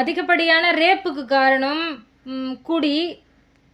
அதிகப்படியான ரேப்புக்கு காரணம் குடி.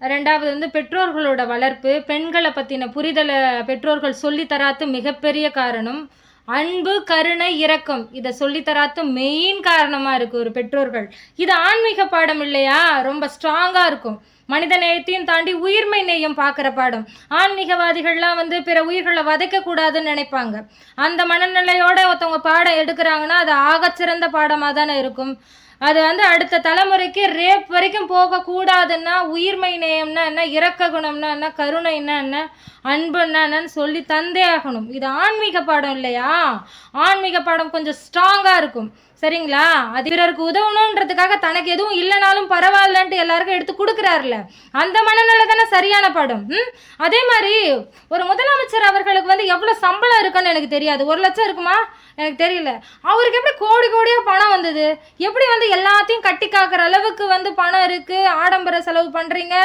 ரெண்டாவது வந்து பெற்றோர்களோட வளர்ப்பு பெண்களை பற்றின புரிதலை பெற்றோர்கள் சொல்லித் தராத்து மிகப்பெரிய காரணம். அன்பு கருணை இரக்கம் இதை சொல்லித் தராத்து மெயின் காரணமாக இருக்குது ஒரு பெற்றோர்கள். இது ஆன்மீக பாடம் இல்லையா? ரொம்ப ஸ்ட்ராங்காக இருக்கும். மனித நேயத்தையும் தாண்டி உயிர்மை நேயம் பார்க்குற பாடம். ஆன்மீகவாதிகள்லாம் வந்து பிற உயிர்களை வதைக்கக்கூடாதுன்னு நினைப்பாங்க. அந்த மனநிலையோட ஒருத்தவங்க பாடம் எடுக்கிறாங்கன்னா அது ஆகச்சிறந்த பாடமாக தானே இருக்கும். அது வந்து அடுத்த தலைமுறைக்கு ரேப் வரைக்கும் போகக்கூடாதுன்னா உயிர்மை நேயம்னா என்ன இறக்க குணம்னா என்ன கருணைன்னா என்ன அன்புன்னா என்னன்னு சொல்லி தந்தே ஆகணும். இது ஆன்மீக பாடம் இல்லையா? ஆன்மீக பாடம் கொஞ்சம் ஸ்ட்ராங்காக இருக்கும். சரிங்களா? அது பிறருக்கு உதவணுன்றதுக்காக தனக்கு எதுவும் இல்லைனாலும் பரவாயில்லன்ட்டு எல்லாருக்கும் எடுத்து கொடுக்குறாருல. அந்த மனநிலை தானே சரியான படம். ம்? அதே மாதிரி ஒரு முதலமைச்சர் அவர்களுக்கு வந்து எவ்வளோ சம்பளம் இருக்குன்னு எனக்கு தெரியாது. ஒரு லட்சம் இருக்குமா? எனக்கு தெரியல. அவருக்கு எப்படி கோடி கோடியாக பணம் வந்தது? எப்படி வந்து எல்லாத்தையும் கட்டி காக்கிற அளவுக்கு வந்து பணம் இருக்குது ஆடம்பர செலவு பண்ணுறீங்க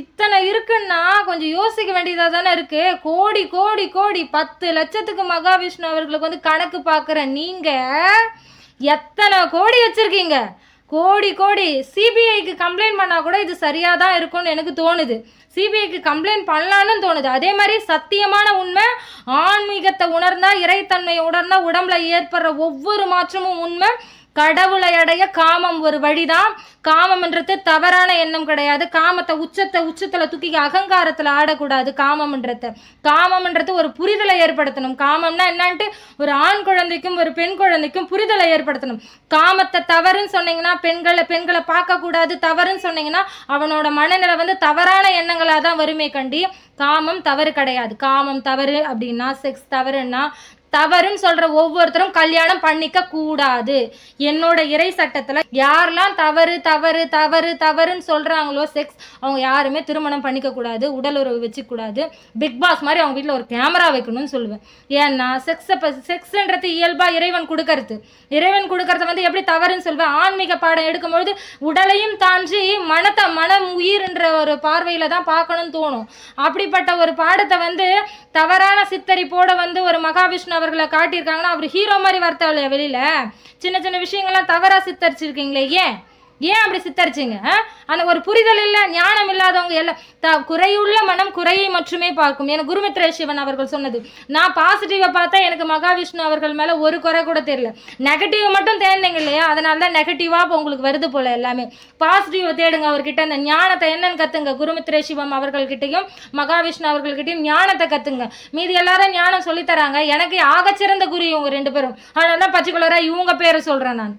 இத்தனை இருக்குன்னா கொஞ்சம் யோசிக்க வேண்டியதாக தானே இருக்குது கோடி கோடி கோடி பத்து லட்சத்துக்கு மகாவிஷ்ணு அவர்களுக்கு வந்து கணக்கு பார்க்குற நீங்கள் எத்தனை கோடி வச்சுருக்கீங்க? கோடி கோடி. சிபிஐக்கு கம்ப்ளைண்ட் பண்ணால் கூட இது சரியாக தான் இருக்கும்னு எனக்கு தோணுது. சிபிஐக்கு கம்ப்ளைண்ட் பண்ணலான்னு தோணுது. அதே மாதிரி சத்தியமான உண்மை ஆன்மீகத்தை உணர்ந்தால் இறைத்தன்மையை உணர்ந்தால் உடம்புல ஏற்படுற ஒவ்வொரு மாற்றமும் உண்மை. கடவுளை அடைய காமம் ஒரு வழிதான். காமம்ன்றது தவறான எண்ணம் கிடையாது. காமத்தை உச்சத்தை உச்சத்தில் தூக்கி அகங்காரத்தில் ஆடக்கூடாது. காமம்ன்றது காமம்ன்றது ஒரு புரிதலை ஏற்படுத்தணும். காமம்னா என்னான்ட்டு? ஒரு ஆண் குழந்தைக்கும் ஒரு பெண் குழந்தைக்கும் புரிதலை ஏற்படுத்தணும். காமத்தை தவறுன்னு சொன்னீங்கன்னா பெண்களை பெண்களை பார்க்கக்கூடாது. தவறுன்னு சொன்னீங்கன்னா அவனோட மனநிலை வந்து தவறான எண்ணங்களாக தான் வருமே கண்டி. காமம் தவறு கிடையாது. காமம் தவறு அப்படின்னா செக்ஸ் தவறுன்னா தவறுன்னு சொல்ற ஒவ்வொருத்தரும் கல்யாணம் பண்ணிக்க கூடாது. என்னோட இறை சட்டத்துல யாரெல்லாம் தவறு தவறு தவறு தவறுன்னு சொல்றாங்களோ செக்ஸ் அவங்க யாருமே திருமணம் பண்ணிக்க கூடாது உடல் உறவு வச்சுக்கூடாது பிக் பாஸ் மாதிரி அவங்க வீட்டில் ஒரு கேமரா வைக்கணும்னு சொல்லுவேன். ஏன்னா செக்ஸை செக்ஸ்ன்றது இயல்பா இறைவன் கொடுக்கறது. இறைவன் கொடுக்கறத வந்து எப்படி தவறுன்னு சொல்லுவேன் ஆன்மீக பாடம் எடுக்கும்பொழுது உடலையும் தாண்டி மனத்தை மனம் உயிர்ன்ற ஒரு பார்வையில தான் பார்க்கணும்னு தோணும். அப்படிப்பட்ட ஒரு பாடத்தை வந்து தவறான சித்தரிப்போட வந்து ஒரு மகாவிஷ்ணு அவர்களை காட்டியிருக்காங்கன்னா அவர் ஹீரோ மாதிரி வரத்த வெளியில் வெளியில? சின்ன சின்ன விஷயங்கள்லாம் தவறா சித்தரிச்சிருக்கீங்களே ஏன்? ஏன் அப்படி சித்தரிச்சிங்க அந்த ஒரு புரிதல் இல்லை ஞானம் இல்லாதவங்க எல்லாம் த குறையுள்ள மனம் குறையை மட்டுமே பார்க்கும். எனக்கு குருமித்ர சிவன் அவர்கள் சொன்னது. நான் பாசிட்டிவை பார்த்தா எனக்கு மகாவிஷ்ணு அவர்கள் மேலே ஒரு குறை கூட தெரியல. நெகட்டிவ் மட்டும் தேடினீங்க இல்லையா? அதனால தான் நெகட்டிவாக இப்போ உங்களுக்கு வருது போல எல்லாமே. பாசிட்டிவை தேடுங்க அவர்கிட்ட. அந்த ஞானத்தை என்னன்னு கத்துங்க. குருமித்ர சிவம் அவர்கள்கிட்டையும் மகாவிஷ்ணு அவர்கள்கிட்டயும் ஞானத்தை கத்துங்க. மீதி எல்லாரும் ஞானம் சொல்லித்தராங்க எனக்கு ஆகச்சிறந்த குரு இவங்க ரெண்டு பேரும். அதனால தான் பர்டிகுலராக இவங்க பேரை சொல்கிறேன் நான்.